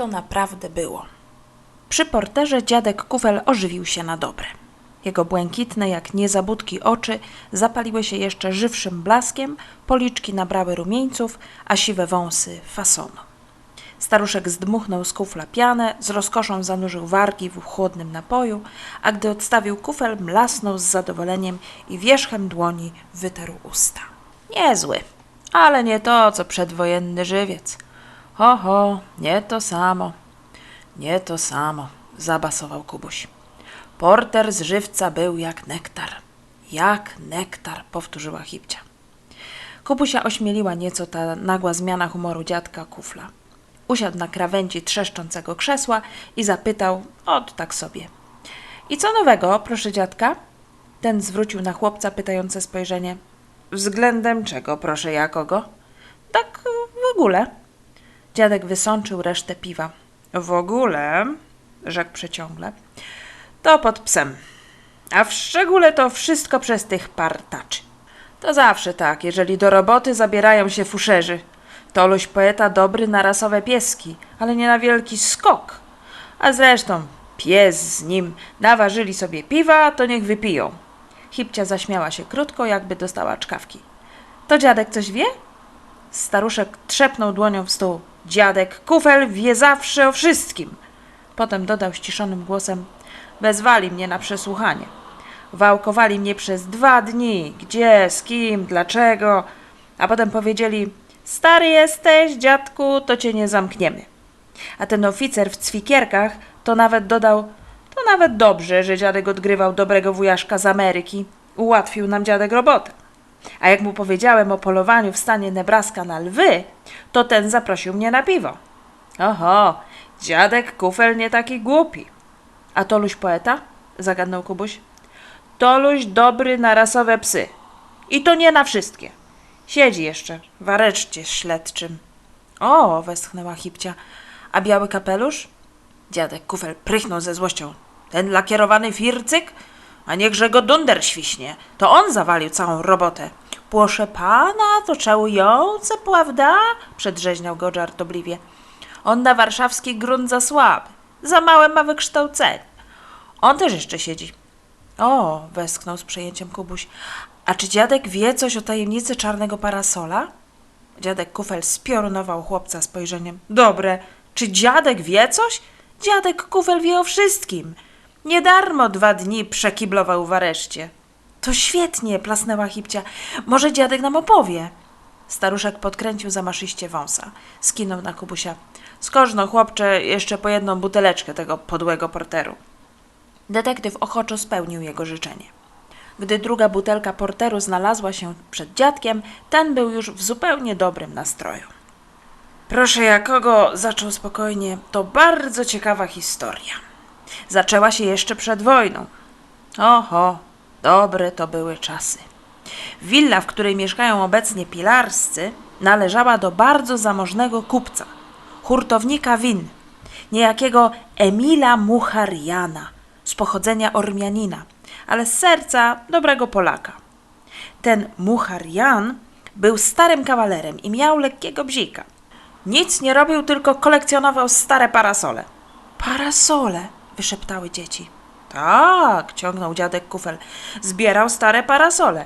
to naprawdę było. Przy porterze dziadek Kufel ożywił się na dobre. Jego błękitne jak niezabudki oczy zapaliły się jeszcze żywszym blaskiem, policzki nabrały rumieńców, a siwe wąsy fasonu. Staruszek zdmuchnął z kufla pianę, z rozkoszą zanurzył wargi w chłodnym napoju, a gdy odstawił kufel, mlasnął z zadowoleniem i wierzchem dłoni wytarł usta. Niezły, ale nie to, co przedwojenny żywiec. Ho, ho, nie to samo. Nie to samo, zabasował Kubuś. Porter z żywca był jak nektar. Jak nektar, powtórzyła Hipcia. Kubusia ośmieliła nieco ta nagła zmiana humoru dziadka kufla. Usiadł na krawędzi trzeszczącego krzesła i zapytał, od tak sobie. I co nowego, proszę dziadka? Ten zwrócił na chłopca pytające spojrzenie. Względem czego, proszę ja kogo? Tak w ogóle. Dziadek wysączył resztę piwa. W ogóle, rzekł przeciągle, to pod psem. A w szczególe to wszystko przez tych partaczy. To zawsze tak, jeżeli do roboty zabierają się fuszerzy. Toluś poeta dobry na rasowe pieski, ale nie na wielki skok. A zresztą pies z nim naważyli sobie piwa, to niech wypiją. Hipcia zaśmiała się krótko, jakby dostała czkawki. To dziadek coś wie? Staruszek trzepnął dłonią w stół. Dziadek Kufel wie zawsze o wszystkim. Potem dodał ściszonym głosem: Wezwali mnie na przesłuchanie. Wałkowali mnie przez dwa dni. Gdzie, z kim, dlaczego? A potem powiedzieli: Stary jesteś, dziadku, to cię nie zamkniemy. A ten oficer w cwikierkach to nawet dodał: To nawet dobrze, że dziadek odgrywał dobrego wujaszka z Ameryki. Ułatwił nam dziadek robotę. A jak mu powiedziałem o polowaniu w stanie Nebraska na lwy, to ten zaprosił mnie na piwo. Oho, dziadek Kufel nie taki głupi. A Toluś poeta? Zagadnął Kubuś. Toluś dobry na rasowe psy. I to nie na wszystkie. Siedzi jeszcze w areszcie śledczym. O, westchnęła Hipcia. A biały kapelusz? Dziadek Kufel prychnął ze złością. Ten lakierowany fircyk? A niechże go dunder świśnie. To on zawalił całą robotę. Proszę pana, to czałujące, prawda? Przedrzeźniał go żartobliwie. On na warszawski grunt za słaby. Za małe ma wykształcenie. On też jeszcze siedzi. O, westchnął z przejęciem Kubuś. A czy dziadek wie coś o tajemnicy czarnego parasola? Dziadek Kufel spiorunował chłopca spojrzeniem. Dobre, czy dziadek wie coś? Dziadek Kufel wie o wszystkim. Nie darmo dwa dni przekiblował w areszcie. To świetnie, plasnęła Hipcia. Może dziadek nam opowie. Staruszek podkręcił zamaszyście wąsa. Skinął na Kubusia. Skożno, chłopcze, jeszcze po jedną buteleczkę tego podłego porteru. Detektyw ochoczo spełnił jego życzenie. Gdy druga butelka porteru znalazła się przed dziadkiem, ten był już w zupełnie dobrym nastroju. Proszę jakogo, zaczął spokojnie, to bardzo ciekawa historia. Zaczęła się jeszcze przed wojną. Oho, dobre to były czasy. Willa, w której mieszkają obecnie pilarscy, należała do bardzo zamożnego kupca, hurtownika win, niejakiego Emila Muchariana, z pochodzenia Ormianina, ale z serca dobrego Polaka. Ten Mucharian był starym kawalerem i miał lekkiego bzika. Nic nie robił, tylko kolekcjonował stare parasole. Parasole, wyszeptały dzieci. Tak, ciągnął dziadek Kufel. Zbierał stare parasole.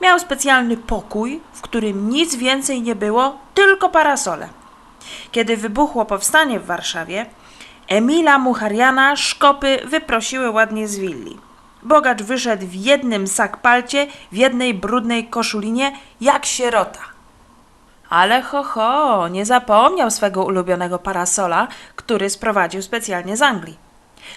Miał specjalny pokój, w którym nic więcej nie było, tylko parasole. Kiedy wybuchło powstanie w Warszawie, Emila Muchariana szkopy wyprosiły ładnie z willi. Bogacz wyszedł w jednym sakpalcie, w jednej brudnej koszulinie, jak sierota. Ale ho, ho, nie zapomniał swego ulubionego parasola, który sprowadził specjalnie z Anglii.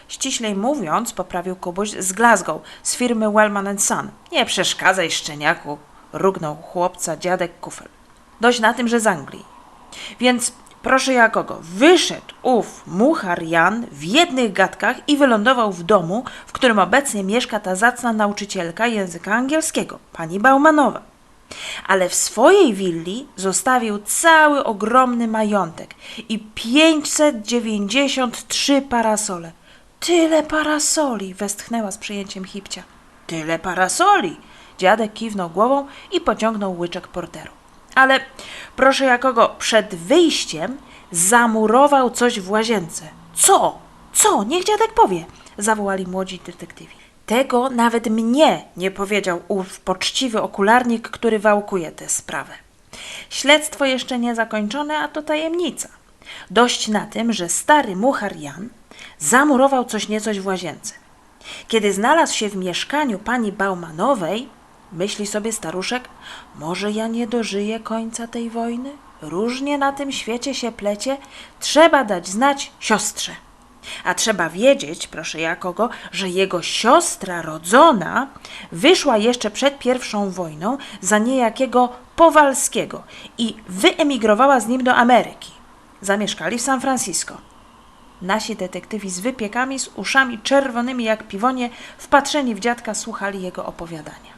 Ściślej mówiąc, poprawił Kubuś z Glasgow, z firmy Wellman Son. Nie przeszkadzaj, szczeniaku, rugnął chłopca dziadek Kufel. Dość na tym, że z Anglii. Więc proszę jakogo, wyszedł ów muchar Jan w jednych gadkach i wylądował w domu, w którym obecnie mieszka ta zacna nauczycielka języka angielskiego, pani Baumanowa. Ale w swojej willi zostawił cały ogromny majątek i 593 parasole. Tyle parasoli! westchnęła z przyjęciem Hipcia. Tyle parasoli! Dziadek kiwnął głową i pociągnął łyczek porteru. Ale proszę jakogo, przed wyjściem Zamurował coś w łazience. Co? Co? Niech dziadek powie, zawołali młodzi detektywi. Tego nawet mnie nie powiedział ów poczciwy okularnik, który wałkuje tę sprawę. Śledztwo jeszcze nie zakończone, a to tajemnica. Dość na tym, że stary muchar Jan zamurował coś niecoś w łazience. Kiedy znalazł się w mieszkaniu pani Baumanowej, myśli sobie staruszek, może ja nie dożyję końca tej wojny? Różnie na tym świecie się plecie, trzeba dać znać siostrze. A trzeba wiedzieć, proszę jakogo, że jego siostra rodzona wyszła jeszcze przed pierwszą wojną za niejakiego Powalskiego i wyemigrowała z nim do Ameryki. Zamieszkali w San Francisco. Nasi detektywi z wypiekami, z uszami czerwonymi jak piwonie, wpatrzeni w dziadka, słuchali jego opowiadania.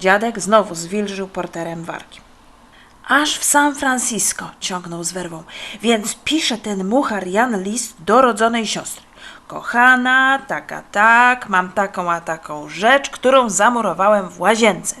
Dziadek znowu zwilżył porterem wargi. Aż w San Francisco, ciągnął z werwą. Więc pisze ten muchar Jan list do rodzonej siostry. Kochana, taka tak, mam taką a taką rzecz, którą zamurowałem w łazience.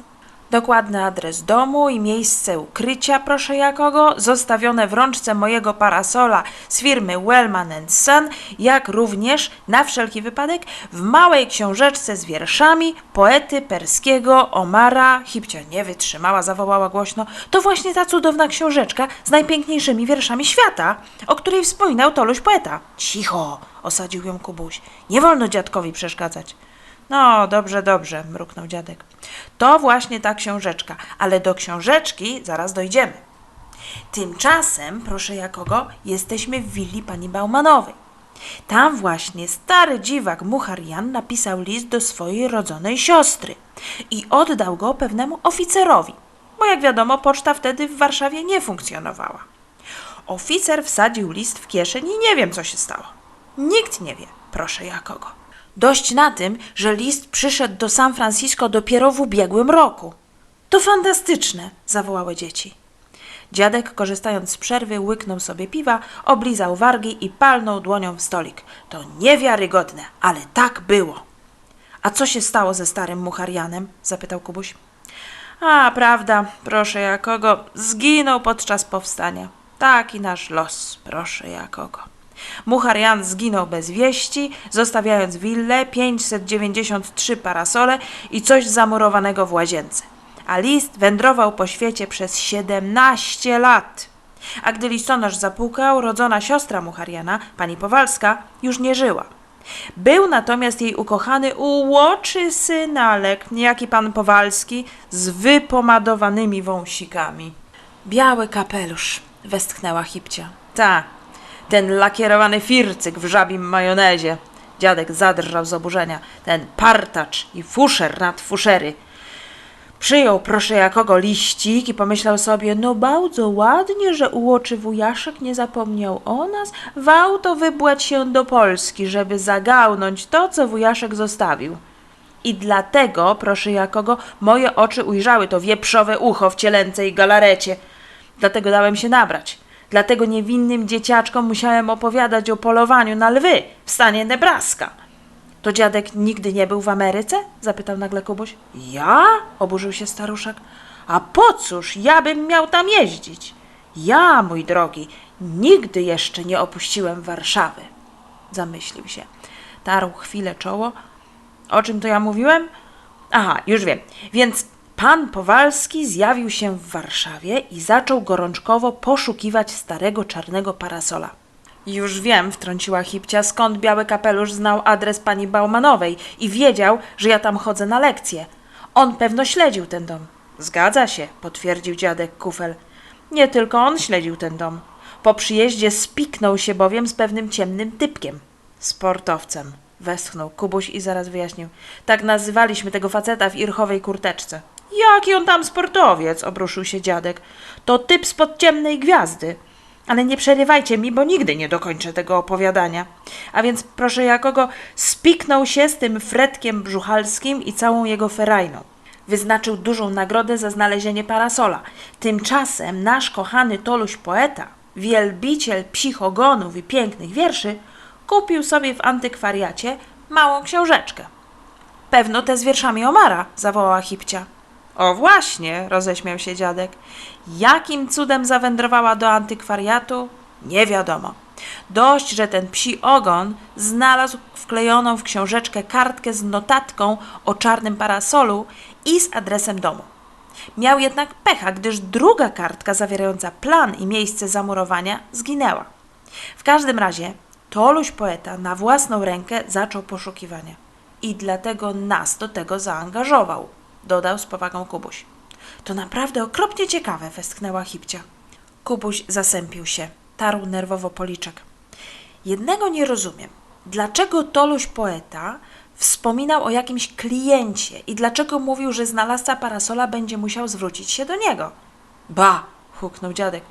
Dokładny adres domu i miejsce ukrycia, proszę jakogo, zostawione w rączce mojego parasola z firmy Wellman Son, jak również, na wszelki wypadek, w małej książeczce z wierszami poety perskiego Omara. Hipcia nie wytrzymała, zawołała głośno. To właśnie ta cudowna książeczka z najpiękniejszymi wierszami świata, o której wspominał Toluś poeta. Cicho, osadził ją Kubuś. Nie wolno dziadkowi przeszkadzać. No, dobrze, dobrze, mruknął dziadek. To właśnie ta książeczka, ale do książeczki zaraz dojdziemy. Tymczasem, proszę jakogo, jesteśmy w willi pani Baumanowej. Tam właśnie stary dziwak Muchar Jan napisał list do swojej rodzonej siostry i oddał go pewnemu oficerowi, bo jak wiadomo, poczta wtedy w Warszawie nie funkcjonowała. Oficer wsadził list w kieszeń i nie wiem, co się stało. Nikt nie wie, proszę jakogo. Dość na tym, że list przyszedł do San Francisco dopiero w ubiegłym roku. To fantastyczne, zawołały dzieci. Dziadek, korzystając z przerwy, łyknął sobie piwa, oblizał wargi i palnął dłonią w stolik. To niewiarygodne, ale tak było. A co się stało ze starym Mucharianem? zapytał Kubuś. A, prawda, proszę jakogo, zginął podczas powstania. Taki nasz los, proszę jakogo. Mucharian zginął bez wieści, zostawiając willę, 593 parasole i coś zamurowanego w łazience. A list wędrował po świecie przez 17 lat. A gdy listonosz zapukał, rodzona siostra Muchariana, pani Powalska, już nie żyła. Był natomiast jej ukochany ułoczy synalek, niejaki pan Powalski, z wypomadowanymi wąsikami. Biały kapelusz, westchnęła Hipcia. Ta, ten lakierowany fircyk w żabim majonezie. Dziadek zadrżał z oburzenia. Ten partacz i fuszer nad fuszery. Przyjął proszę jakogo liścik i pomyślał sobie, no bardzo ładnie, że ułoczy wujaszek nie zapomniał o nas, wał to wybłać się do Polski, żeby zagałnąć to, co wujaszek zostawił. I dlatego, proszę jakogo, moje oczy ujrzały to wieprzowe ucho w cielęcej galarecie. Dlatego dałem się nabrać. Dlatego niewinnym dzieciaczkom musiałem opowiadać o polowaniu na lwy w stanie Nebraska. To dziadek nigdy nie był w Ameryce? zapytał nagle Kubuś. Ja? oburzył się staruszek. A po cóż ja bym miał tam jeździć? Ja, mój drogi, nigdy jeszcze nie opuściłem Warszawy. Zamyślił się. Tarł chwilę czoło. O czym to ja mówiłem? Aha, już wiem. Więc pan Powalski zjawił się w Warszawie i zaczął gorączkowo poszukiwać starego czarnego parasola. Już wiem, wtrąciła Hipcia, skąd biały kapelusz znał adres pani Baumanowej i wiedział, że ja tam chodzę na lekcje. On pewno śledził ten dom. Zgadza się, potwierdził dziadek Kufel. Nie tylko on śledził ten dom. Po przyjeździe spiknął się bowiem z pewnym ciemnym typkiem. Sportowcem, westchnął Kubuś i zaraz wyjaśnił. Tak nazywaliśmy tego faceta w irchowej kurteczce. Jaki on tam sportowiec, obruszył się dziadek. To typ spod ciemnej gwiazdy. Ale nie przerywajcie mi, bo nigdy nie dokończę tego opowiadania. A więc proszę jakogo spiknął się z tym fretkiem brzuchalskim i całą jego ferajną. Wyznaczył dużą nagrodę za znalezienie parasola. Tymczasem nasz kochany Toluś poeta, wielbiciel psich ogonów i pięknych wierszy, kupił sobie w antykwariacie małą książeczkę. Pewno te z wierszami Omara, zawołała Hipcia. O właśnie, roześmiał się dziadek. Jakim cudem zawędrowała do antykwariatu? Nie wiadomo. Dość, że ten psi ogon znalazł wklejoną w książeczkę kartkę z notatką o czarnym parasolu i z adresem domu. Miał jednak pecha, gdyż druga kartka zawierająca plan i miejsce zamurowania zginęła. W każdym razie Toluś poeta na własną rękę zaczął poszukiwania i dlatego nas do tego zaangażował, dodał z powagą Kubuś. To naprawdę okropnie ciekawe, westchnęła Hipcia. Kubuś zasępił się, tarł nerwowo policzek. Jednego nie rozumiem. Dlaczego Toluś poeta wspominał o jakimś kliencie i dlaczego mówił, że znalazca parasola będzie musiał zwrócić się do niego? Ba, huknął dziadek.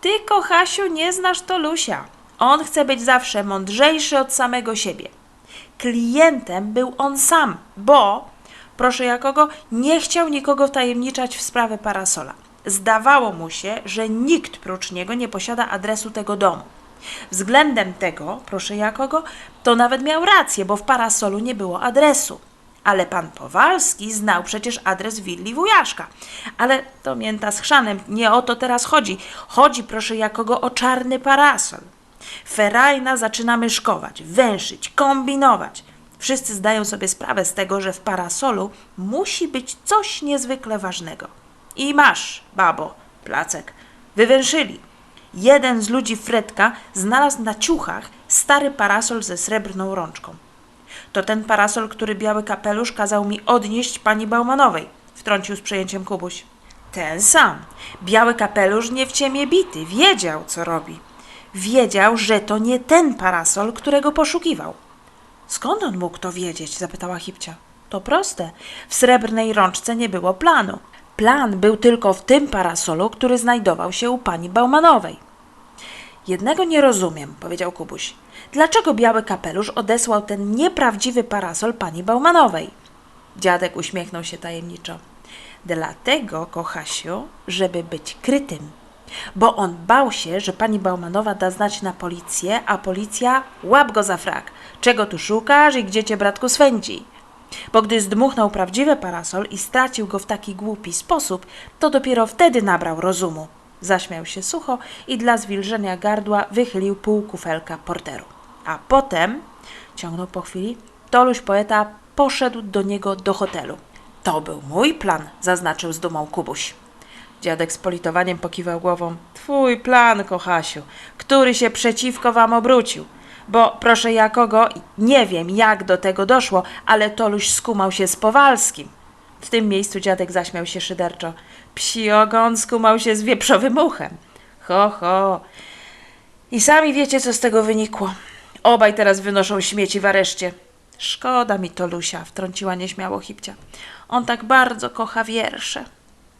Ty, kochasiu, nie znasz Tolusia. On chce być zawsze mądrzejszy od samego siebie. Klientem był on sam, bo, proszę jakogo, nie chciał nikogo wtajemniczać w sprawę parasola. Zdawało mu się, że nikt prócz niego nie posiada adresu tego domu. Względem tego, proszę jakogo, to nawet miał rację, bo w parasolu nie było adresu. Ale pan Powalski znał przecież adres willi wujaszka. Ale to mięta z chrzanem, nie o to teraz chodzi. Chodzi, proszę jakogo, o czarny parasol. Ferajna zaczyna myszkować, węszyć, kombinować. Wszyscy zdają sobie sprawę z tego, że w parasolu musi być coś niezwykle ważnego. I masz, babo, placek. Wywęszyli. Jeden z ludzi Fredka znalazł na ciuchach stary parasol ze srebrną rączką. To ten parasol, który biały kapelusz kazał mi odnieść pani Baumanowej, wtrącił z przejęciem Kubuś. Ten sam. Biały kapelusz nie w ciemię bity, wiedział, co robi. Wiedział, że to nie ten parasol, którego poszukiwał. Skąd on mógł to wiedzieć? zapytała Hipcia. To proste. W srebrnej rączce nie było planu. Plan był tylko w tym parasolu, który znajdował się u pani Baumanowej. Jednego nie rozumiem, powiedział Kubuś. Dlaczego biały kapelusz odesłał ten nieprawdziwy parasol pani Baumanowej? Dziadek uśmiechnął się tajemniczo. Dlatego, kochasiu, żeby być krytym. Bo on bał się, że pani Baumanowa da znać na policję, a policja łap go za frak. Czego tu szukasz i gdzie cię bratku swędzi? Bo gdy zdmuchnął prawdziwy parasol i stracił go w taki głupi sposób, to dopiero wtedy nabrał rozumu. Zaśmiał się sucho i dla zwilżenia gardła wychylił pół kufelka porteru. A potem, ciągnął po chwili, Toluś poeta poszedł do niego do hotelu. To był mój plan, zaznaczył z dumą Kubuś. Dziadek z politowaniem pokiwał głową. Twój plan, kochasiu, który się przeciwko wam obrócił. Bo proszę jakogo, nie wiem jak do tego doszło, ale Toluś skumał się z Powalskim. W tym miejscu dziadek zaśmiał się szyderczo. Psi ogon skumał się z wieprzowym uchem. Ho, ho. I sami wiecie, co z tego wynikło. Obaj teraz wynoszą śmieci w areszcie. Szkoda mi Tolusia, wtrąciła nieśmiało Hipcia. On tak bardzo kocha wiersze.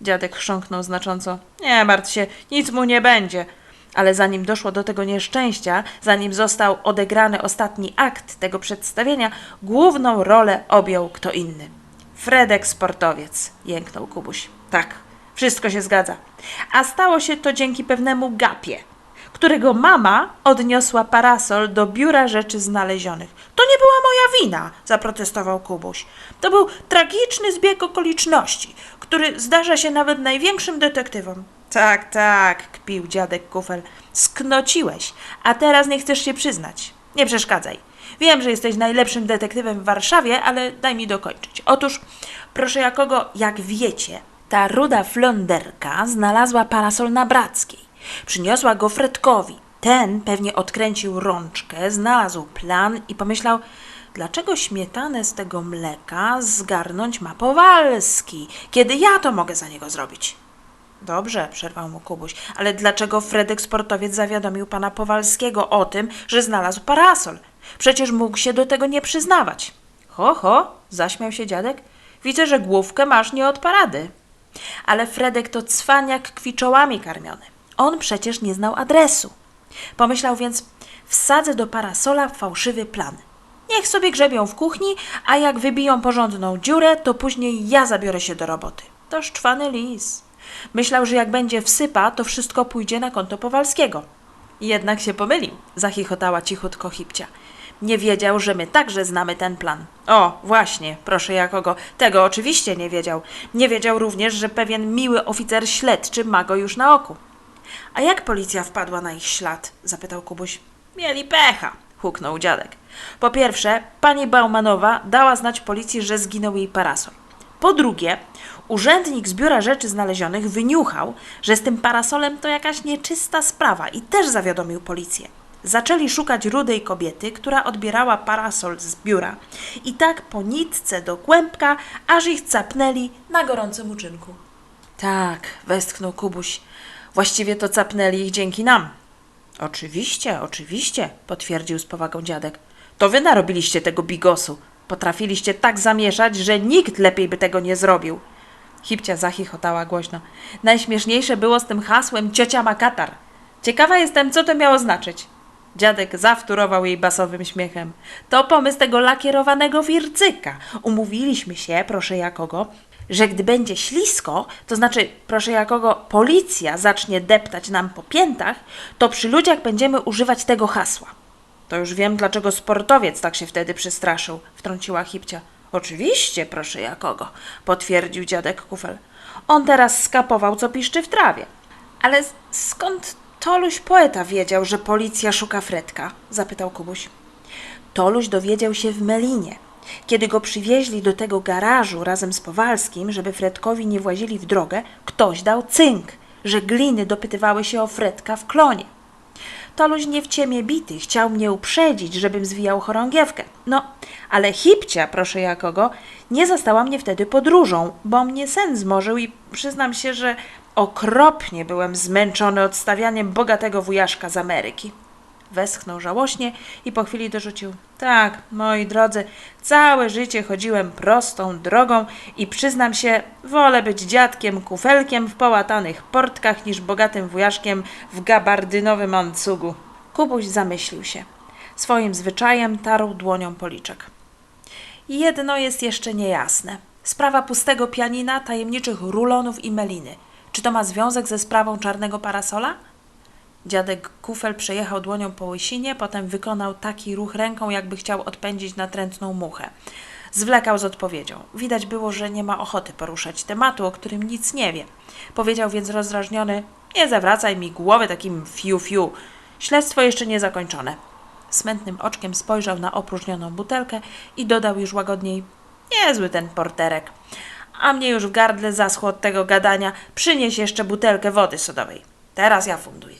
Dziadek chrząknął znacząco. Nie martw się, nic mu nie będzie. Ale zanim doszło do tego nieszczęścia, zanim został odegrany ostatni akt tego przedstawienia, główną rolę objął kto inny. Fredek sportowiec, jęknął Kubuś. Tak, wszystko się zgadza. A stało się to dzięki pewnemu gapie, którego mama odniosła parasol do biura rzeczy znalezionych. To nie była moja wina, zaprotestował Kubuś. To był tragiczny zbieg okoliczności, który zdarza się nawet największym detektywom. Tak, tak, kpił dziadek Kufel. Sknociłeś, a teraz nie chcesz się przyznać. Nie przeszkadzaj. Wiem, że jesteś najlepszym detektywem w Warszawie, ale daj mi dokończyć. Otóż, proszę jakogo, jak wiecie, ta ruda flonderka znalazła parasol na Brackiej. Przyniosła go Fredkowi. Ten pewnie odkręcił rączkę, znalazł plan i pomyślał, dlaczego śmietanę z tego mleka zgarnąć ma Powalski, kiedy ja to mogę za niego zrobić. Dobrze, przerwał mu Kubuś, ale dlaczego Fredek sportowiec zawiadomił pana Powalskiego o tym, że znalazł parasol? Przecież mógł się do tego nie przyznawać. Ho, ho, zaśmiał się dziadek. Widzę, że główkę masz nie od parady. Ale Fredek to cwaniak kwiczołami karmiony. On przecież nie znał adresu. Pomyślał więc, wsadzę do parasola fałszywy plan. Niech sobie grzebią w kuchni, a jak wybiją porządną dziurę, to później ja zabiorę się do roboty. To szczwany lis. Myślał, że jak będzie wsypa, to wszystko pójdzie na konto Powalskiego. Jednak się pomylił, zachichotała cichutko Hipcia. Nie wiedział, że my także znamy ten plan. O, właśnie, proszę jakogo, tego oczywiście nie wiedział. Nie wiedział również, że pewien miły oficer śledczy ma go już na oku. A jak policja wpadła na ich ślad? zapytał Kubuś. Mieli pecha, huknął dziadek. Po pierwsze, pani Baumanowa dała znać policji, że zginął jej parasol. Po drugie, urzędnik z biura rzeczy znalezionych wyniuchał, że z tym parasolem to jakaś nieczysta sprawa i też zawiadomił policję. Zaczęli szukać rudej kobiety, która odbierała parasol z biura. I tak po nitce do kłębka, aż ich capnęli na gorącym uczynku. Tak, westchnął Kubuś. Właściwie to capnęli ich dzięki nam. Oczywiście, oczywiście, potwierdził z powagą dziadek. To wy narobiliście tego bigosu. Potrafiliście tak zamieszać, że nikt lepiej by tego nie zrobił. Hipcia zachichotała głośno. Najśmieszniejsze było z tym hasłem ciocia ma katar. Ciekawa jestem, co to miało znaczyć. Dziadek zawtórował jej basowym śmiechem. To pomysł tego lakierowanego wircyka. Umówiliśmy się, proszę jakogo, że gdy będzie ślisko, to znaczy, proszę jakogo, policja zacznie deptać nam po piętach, to przy ludziach będziemy używać tego hasła. To już wiem, dlaczego sportowiec tak się wtedy przestraszył, wtrąciła Hipcia. Oczywiście, proszę jakogo, potwierdził dziadek Kufel. On teraz skapował, co piszczy w trawie. Ale skąd Toluś poeta wiedział, że policja szuka Fredka? zapytał Kubuś. Toluś dowiedział się w Melinie. Kiedy go przywieźli do tego garażu razem z Powalskim, żeby Fredkowi nie włazili w drogę, ktoś dał cynk, że gliny dopytywały się o Fredka w klonie. Toluś nie w ciemię bity, chciał mnie uprzedzić, żebym zwijał chorągiewkę. No, ale hipcia, proszę jakogo, nie zastała mnie wtedy podróżą, bo mnie sen zmorzył i przyznam się, że okropnie byłem zmęczony odstawianiem bogatego wujaszka z Ameryki. Westchnął żałośnie i po chwili dorzucił: Tak, moi drodzy, całe życie chodziłem prostą drogą i przyznam się, wolę być dziadkiem kufelkiem w połatanych portkach niż bogatym wujaszkiem w gabardynowym ancugu. Kubuś zamyślił się. Swoim zwyczajem tarł dłonią policzek. Jedno jest jeszcze niejasne. Sprawa pustego pianina, tajemniczych rulonów i meliny. Czy to ma związek ze sprawą czarnego parasola? Dziadek Kufel przejechał dłonią po łysinie, potem wykonał taki ruch ręką, jakby chciał odpędzić natrętną muchę. Zwlekał z odpowiedzią. Widać było, że nie ma ochoty poruszać tematu, o którym nic nie wie. Powiedział więc rozdrażniony: Nie zawracaj mi głowy takim fiu-fiu. Śledztwo jeszcze nie zakończone. Smętnym oczkiem spojrzał na opróżnioną butelkę i dodał już łagodniej: Niezły ten porterek. A mnie już w gardle zaschło od tego gadania. Przynieś jeszcze butelkę wody sodowej. Teraz ja funduję.